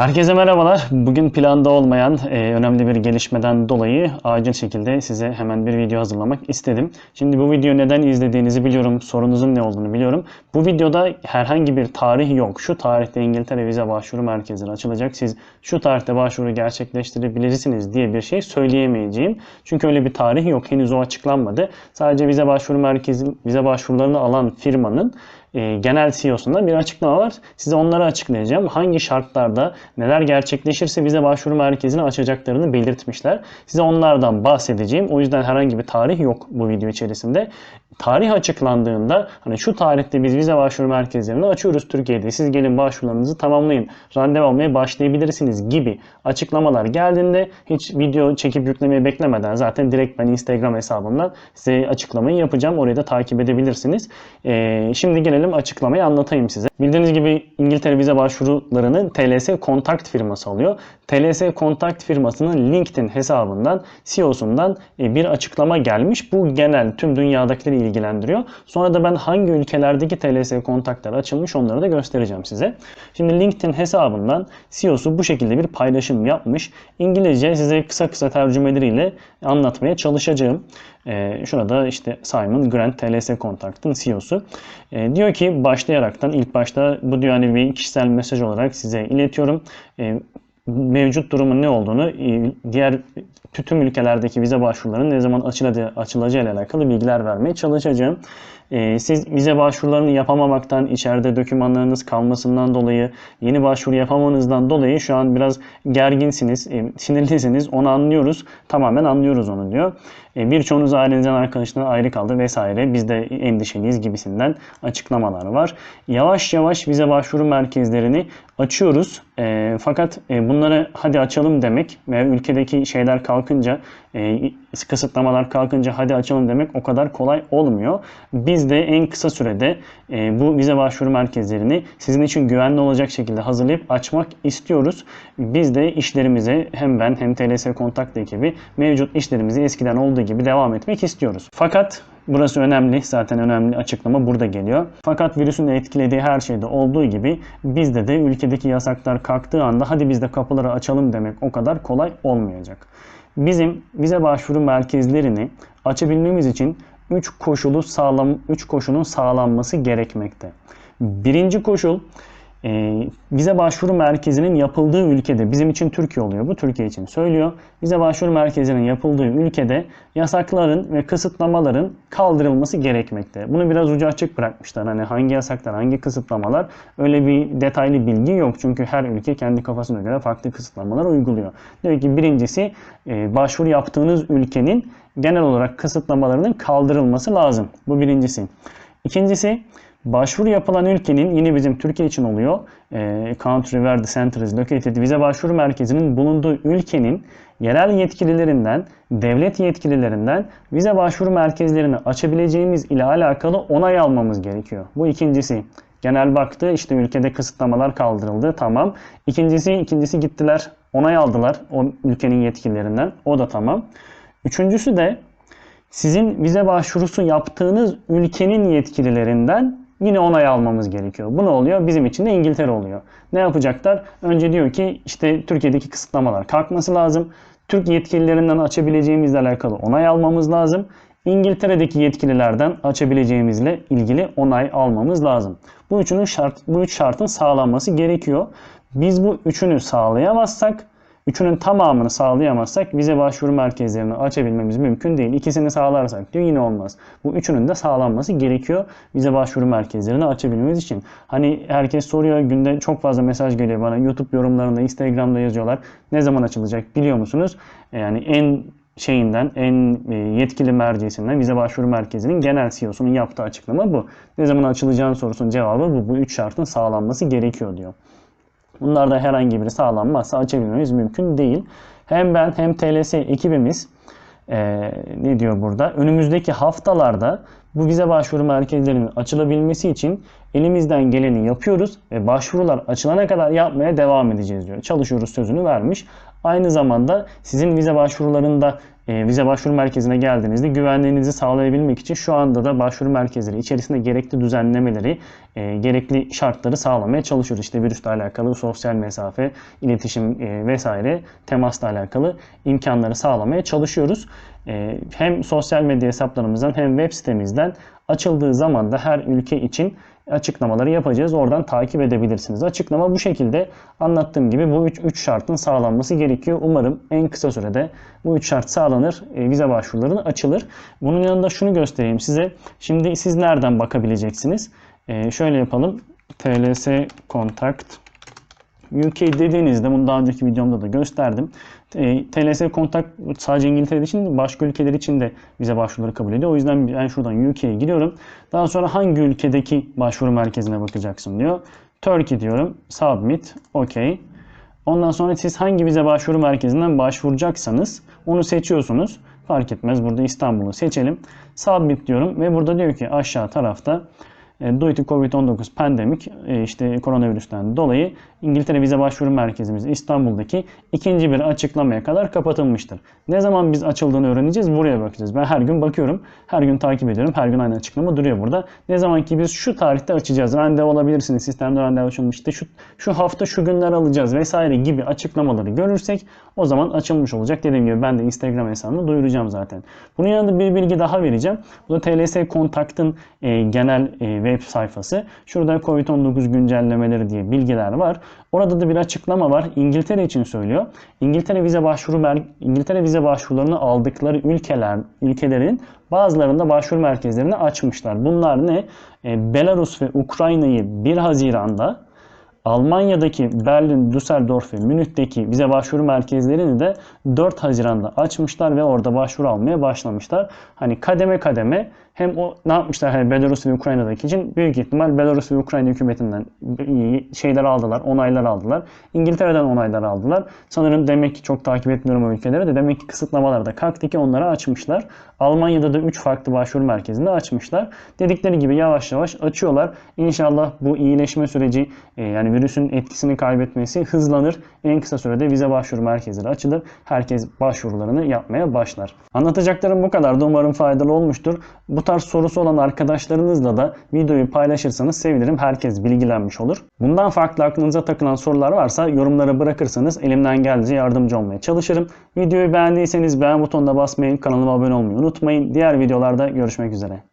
Herkese merhabalar. Bugün planda olmayan e, önemli bir gelişmeden dolayı acil şekilde size hemen bir video hazırlamak istedim. Şimdi bu video neden izlediğinizi biliyorum, sorunuzun ne olduğunu biliyorum. Bu videoda herhangi bir tarih yok. Şu tarihte İngiltere vize başvuru merkezleri açılacak. Siz şu tarihte başvuru gerçekleştirebilirsiniz diye bir şey söyleyemeyeceğim. Çünkü öyle bir tarih yok. Henüz o açıklanmadı. Sadece vize başvuru merkezi, vize başvurularını alan firmanın e, genel CEO'sunda bir açıklama var. Size onları açıklayacağım. Hangi şartlarda neler gerçekleşirse vize başvuru merkezini açacaklarını belirtmişler. Size onlardan bahsedeceğim. O yüzden herhangi bir tarih yok bu video içerisinde. Tarih açıklandığında hani şu tarihte biz vize başvuru merkezlerini açıyoruz Türkiye'de. Siz gelin başvurularınızı tamamlayın. Randevu almaya başlayabilirsiniz gibi açıklamalar geldiğinde hiç video çekip yüklemeyi beklemeden zaten direkt ben Instagram hesabımdan size açıklamayı yapacağım. Orayı da takip edebilirsiniz. Ee, şimdi gelelim açıklamayı anlatayım size. Bildiğiniz gibi İngiltere vize başvurularının TLS Contact firması alıyor. TLS Contact firmasının LinkedIn hesabından CEO'sundan e, bir açıklama gelmiş. Bu genel tüm dünyadakileri ilgilendiriyor. Sonra da ben hangi ülkelerdeki TLS kontaklar açılmış onları da göstereceğim size. Şimdi LinkedIn hesabından CEO'su bu şekilde bir paylaşım yapmış. İngilizce size kısa kısa tercümeleriyle anlatmaya çalışacağım. E, şurada işte Simon Grant TLS Contact'ın CEO'su. E, diyor ki başlayaraktan ilk başta bu diyor hani kişisel mesaj olarak size iletiyorum. E, mevcut durumun ne olduğunu e, diğer tüm ülkelerdeki vize başvurularının ne zaman açılacağı ile alakalı bilgiler vermeye çalışacağım. E, siz vize başvurularını yapamamaktan, içeride dokümanlarınız kalmasından dolayı, yeni başvuru yapamanızdan dolayı şu an biraz gerginsiniz, e, sinirlisiniz. Onu anlıyoruz. Tamamen anlıyoruz onu diyor. Birçoğunuz ailenizden arkadaşından ayrı kaldı vesaire. Biz de endişeliyiz gibisinden açıklamalar var. Yavaş yavaş vize başvuru merkezlerini açıyoruz. E, fakat e, bunları hadi açalım demek ve ülkedeki şeyler kalkınca, e, kısıtlamalar kalkınca hadi açalım demek o kadar kolay olmuyor. Biz de en kısa sürede e, bu vize başvuru merkezlerini sizin için güvenli olacak şekilde hazırlayıp açmak istiyoruz. Biz de işlerimize hem ben hem TLS Kontakt ekibi mevcut işlerimizi eskiden olduğu gibi devam etmek istiyoruz. Fakat Burası önemli. Zaten önemli açıklama burada geliyor. Fakat virüsün etkilediği her şeyde olduğu gibi bizde de ülkedeki yasaklar kalktığı anda hadi biz de kapıları açalım demek o kadar kolay olmayacak. Bizim vize başvuru merkezlerini açabilmemiz için 3 koşulu sağlam 3 koşulun sağlanması gerekmekte. Birinci koşul e, vize başvuru merkezinin yapıldığı ülkede, bizim için Türkiye oluyor bu, Türkiye için söylüyor. Vize başvuru merkezinin yapıldığı ülkede yasakların ve kısıtlamaların kaldırılması gerekmekte. Bunu biraz ucu açık bırakmışlar. Hani hangi yasaklar, hangi kısıtlamalar öyle bir detaylı bilgi yok. Çünkü her ülke kendi kafasına göre farklı kısıtlamalar uyguluyor. Diyor ki birincisi e, başvuru yaptığınız ülkenin genel olarak kısıtlamalarının kaldırılması lazım. Bu birincisi. İkincisi Başvuru yapılan ülkenin yine bizim Türkiye için oluyor. E, country where the center is located. Vize başvuru merkezinin bulunduğu ülkenin yerel yetkililerinden, devlet yetkililerinden vize başvuru merkezlerini açabileceğimiz ile alakalı onay almamız gerekiyor. Bu ikincisi. Genel baktı işte ülkede kısıtlamalar kaldırıldı tamam. İkincisi ikincisi gittiler onay aldılar o ülkenin yetkililerinden o da tamam. Üçüncüsü de sizin vize başvurusu yaptığınız ülkenin yetkililerinden yine onay almamız gerekiyor. Bu ne oluyor? Bizim için de İngiltere oluyor. Ne yapacaklar? Önce diyor ki işte Türkiye'deki kısıtlamalar kalkması lazım. Türk yetkililerinden açabileceğimizle alakalı onay almamız lazım. İngiltere'deki yetkililerden açabileceğimizle ilgili onay almamız lazım. Bu üçünün şart, bu üç şartın sağlanması gerekiyor. Biz bu üçünü sağlayamazsak Üçünün tamamını sağlayamazsak vize başvuru merkezlerini açabilmemiz mümkün değil. İkisini sağlarsak diyor yine olmaz. Bu üçünün de sağlanması gerekiyor vize başvuru merkezlerini açabilmemiz için. Hani herkes soruyor günde çok fazla mesaj geliyor bana YouTube yorumlarında Instagram'da yazıyorlar. Ne zaman açılacak biliyor musunuz? Yani en şeyinden, en e, yetkili mercisinden vize başvuru merkezinin genel CEO'sunun yaptığı açıklama bu. Ne zaman açılacağını sorusunun cevabı bu. Bu üç şartın sağlanması gerekiyor diyor. Bunlarda herhangi biri sağlanmazsa açabilmemiz mümkün değil. Hem ben hem TLS ekibimiz e, ne diyor burada? Önümüzdeki haftalarda bu vize başvuru merkezlerinin açılabilmesi için elimizden geleni yapıyoruz ve başvurular açılana kadar yapmaya devam edeceğiz diyor. Çalışıyoruz sözünü vermiş. Aynı zamanda sizin vize başvurularında e, vize başvuru merkezine geldiğinizde güvenliğinizi sağlayabilmek için şu anda da başvuru merkezleri içerisinde gerekli düzenlemeleri, e, gerekli şartları sağlamaya çalışıyoruz. İşte virüsle alakalı sosyal mesafe, iletişim e, vesaire temasla alakalı imkanları sağlamaya çalışıyoruz. E, hem sosyal medya hesaplarımızdan hem web sitemizden açıldığı zaman da her ülke için açıklamaları yapacağız. Oradan takip edebilirsiniz. Açıklama bu şekilde anlattığım gibi bu 3 şartın sağlanması gerekiyor. Umarım en kısa sürede bu 3 şart sağlanır. E, vize başvuruları açılır. Bunun yanında şunu göstereyim size. Şimdi siz nereden bakabileceksiniz? E, şöyle yapalım. TLS Contact UK dediğinizde bunu daha önceki videomda da gösterdim. E, TLS kontak sadece İngiltere için değil, başka ülkeler için de vize başvuruları kabul ediyor. O yüzden ben şuradan UK'ye giriyorum. Daha sonra hangi ülkedeki başvuru merkezine bakacaksın diyor. Turkey diyorum. Submit. OK. Ondan sonra siz hangi vize başvuru merkezinden başvuracaksanız onu seçiyorsunuz. Fark etmez. Burada İstanbul'u seçelim. Submit diyorum ve burada diyor ki aşağı tarafta due to COVID-19 pandemik e, işte koronavirüsten dolayı İngiltere Vize Başvuru Merkezimiz İstanbul'daki ikinci bir açıklamaya kadar kapatılmıştır. Ne zaman biz açıldığını öğreneceğiz buraya bakacağız. Ben her gün bakıyorum. Her gün takip ediyorum. Her gün aynı açıklama duruyor burada. Ne zaman ki biz şu tarihte açacağız. Randevu olabilirsiniz. Sistemde randevu açılmış. İşte şu, şu hafta şu günler alacağız vesaire gibi açıklamaları görürsek o zaman açılmış olacak. Dediğim gibi ben de Instagram hesabımda duyuracağım zaten. Bunun yanında bir bilgi daha vereceğim. Bu da TLS Kontakt'ın e, genel e, web sayfası. Şurada COVID-19 güncellemeleri diye bilgiler var. Orada da bir açıklama var. İngiltere için söylüyor. İngiltere vize başvuru İngiltere vize başvurularını aldıkları ülkeler ülkelerin bazılarında başvuru merkezlerini açmışlar. Bunlar ne? E, Belarus ve Ukrayna'yı 1 Haziran'da Almanya'daki Berlin, Düsseldorf ve Münih'teki vize başvuru merkezlerini de 4 Haziran'da açmışlar ve orada başvuru almaya başlamışlar. Hani kademe kademe hem o ne yapmışlar hani Belarus ve Ukrayna'daki için büyük ihtimal Belarus ve Ukrayna hükümetinden şeyler aldılar, onaylar aldılar. İngiltere'den onaylar aldılar. Sanırım demek ki çok takip etmiyorum o ülkeleri de demek ki kısıtlamalar da kalktı ki onları açmışlar. Almanya'da da 3 farklı başvuru merkezinde açmışlar. Dedikleri gibi yavaş yavaş açıyorlar. İnşallah bu iyileşme süreci e, yani virüsün etkisini kaybetmesi hızlanır. En kısa sürede vize başvuru merkezleri açılır. Herkes başvurularını yapmaya başlar. Anlatacaklarım bu kadar. Umarım faydalı olmuştur. Bu tarz sorusu olan arkadaşlarınızla da videoyu paylaşırsanız sevinirim. Herkes bilgilenmiş olur. Bundan farklı aklınıza takılan sorular varsa yorumlara bırakırsanız elimden geldiğince yardımcı olmaya çalışırım. Videoyu beğendiyseniz beğen butonuna basmayı, kanalıma abone olmayı unutmayın. Diğer videolarda görüşmek üzere.